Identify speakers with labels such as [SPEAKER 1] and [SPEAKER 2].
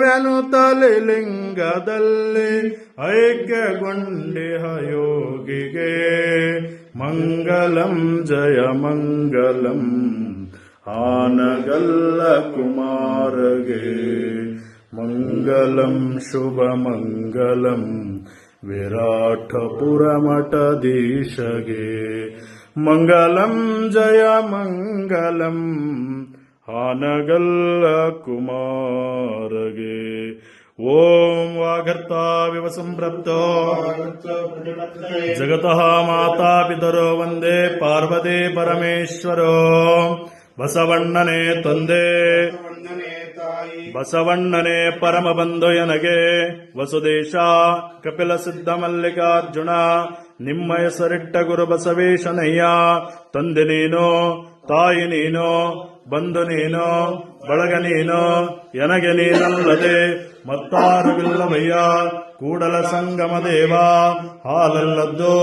[SPEAKER 1] ವ್ಯನು ತಲಿಲಿಂಗದಲ್ಲಿ ಐಕ್ಯಗೊಂಡಿಹ ಯೋಗಿಗೆ ಮಂಗಲಂ ಜಯ ಮಂಗಲಂ ಆನಗಲ್ಲ ಕುಮಾರಗೆ ಮಂಗಲಂ ಶುಭ ಮಂಗಲಂ ವಿರಾಟಪುರ ಮಠದೀಶಗೆ ಮಂಗಲಂ ಜಯ ಮಂಗಲಂ ಹಾನಗಲ್ಲ ಕುಮಾರಗೆ. ಓಂ ವಾಗರ್ತಾವಿವ ಸಂಪ್ರಪ್ತೋ ಜಗತಃ ಮಾತಾ ಪಿತರೋ ವಂದೇ ಪಾರ್ವತಿ ಪರಮೇಶ್ವರೋ. ಬಸವಣ್ಣನೇ ತಂದೆ. ಬಸವಣ್ಣನೇ ಪರಮ ಬಂಧುಯನಗೆ ವಸುದೇಶ, ಕಪಿಲ ಸಿದ್ಧ ಮಲ್ಲಿಕಾರ್ಜುನ, ನಿಮ್ಮ ಹೆಸರಿಟ್ಟ ಗುರು ಬಸವೇಶನಯ್ಯ. ತಂದೆ ನೀನು ತಾಯಿ ನೀನು ಬಂಧು ನೀನು ಬಳಗ ನೀನು ಎನಗೆ ನೀನಲ್ಲದೆ ಮತ್ತಾರುವಿಲ್ಲವಯ್ಯ ಕೂಡಲ ಸಂಗಮ ದೇವ ಹಾಲಲ್ಲದ್ದು